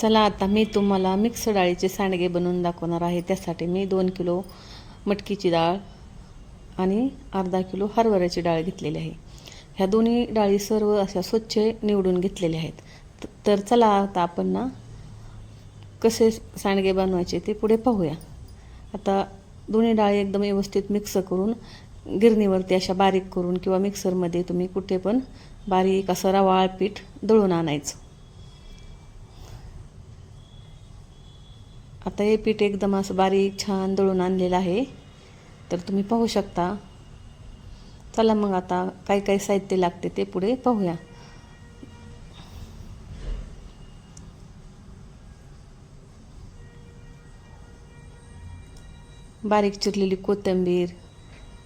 चला आता मी तुम्हाला मिक्स डाळीचे सांडगे बनवून दाखवणार आहे. त्यासाठी मी दोन किलो मटकीची डाळ आणि अर्धा किलो हरभऱ्याची डाळ घेतलेली आहे. ह्या दोन्ही डाळी सर्व अशा स्वच्छ निवडून घेतलेल्या आहेत. तर चला आता आपण ना कसे सांडगे बनवायचे ते पुढे पाहूया. आता दोन्ही डाळी एकदम व्यवस्थित मिक्स करून गिरणीवरती अशा बारीक करून किंवा मिक्सरमध्ये तुम्ही कुठे पण बारीक असं रवाळ पीठ दळून आणायचं. आता हे पीठ एकदम असं बारीक छान दळून आणलेलं आहे. तर तुम्ही पाहू शकता. चला मग आता काय काय साहित्य लागते ते पुढे पाहूया. बारीक चिरलेली कोथिंबीर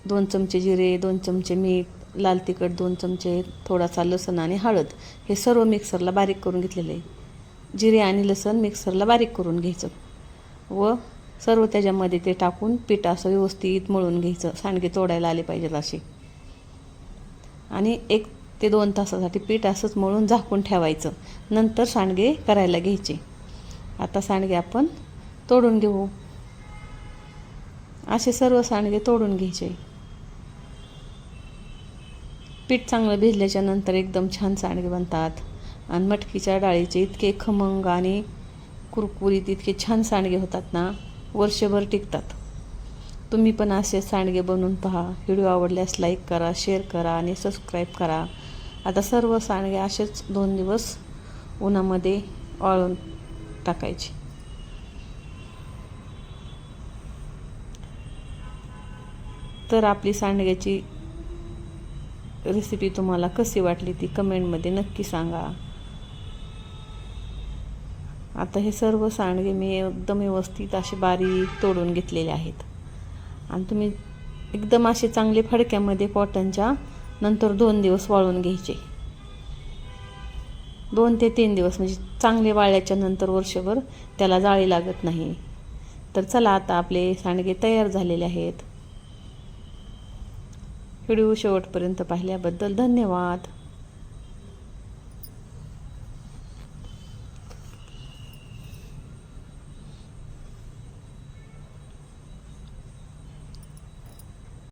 दोन चमचे जिरे दोन चमचे मीठ लाल तिखट दोन चमचे थोडासा लसण आणि हळद. हे सर्व मिक्सरला बारीक करून घेतलेलं आहे. जिरे आणि लसण मिक्सरला बारीक करून घ्यायचं. व सर्व त्याच्यामध्ये ते टाकून पीठ असं व्यवस्थित मळून घ्यायचं. सांडगे तोडायला आले पाहिजेत असे. आणि एक ते दोन तासासाठी पीठ असंच मळून झाकून ठेवायचं. नंतर सांडगे करायला घ्यायचे. आता सांडगे आपण तोडून घेऊ. असे सर्व सांडगे तोडून घ्यायचे. पीठ चांगलं भिजल्याच्या नंतर एकदम छान सांडगे बनतात. आणि मटकीच्या डाळीचे इतके खमंग आणि कुरकुरीत इतके छान सांडगे होतात ना वर्षभर टिकतात. तुम्ही पण असे सांडगे बनवून पहा. व्हिडिओ आवडल्यास लाईक करा शेअर करा आणि सबस्क्राईब करा. आता सर्व सांडगे असेच दोन दिवस उन्हामध्ये वाळून टाकायचे. तर आपली सांडग्याची रेसिपी तुम्हाला कशी वाटली ती कमेंटमध्ये नक्की सांगा. आता हे सर्व सांडगे मी एकदम व्यवस्थित असे बारीक तोडून घेतलेले आहेत. आणि तुम्ही एकदम असे चांगले फडक्यामध्ये कॉटनच्या नंतर दोन दिवस वाळून घ्यायचे. दोन ते तीन दिवस म्हणजे चांगले वाळल्याच्या नंतर वर्षभर त्याला जाळी लागत नाही. तर चला आता आपले सांडगे तयार झालेले आहेत. व्हिडिओ शेवटपर्यंत पाहिल्याबद्दल धन्यवाद.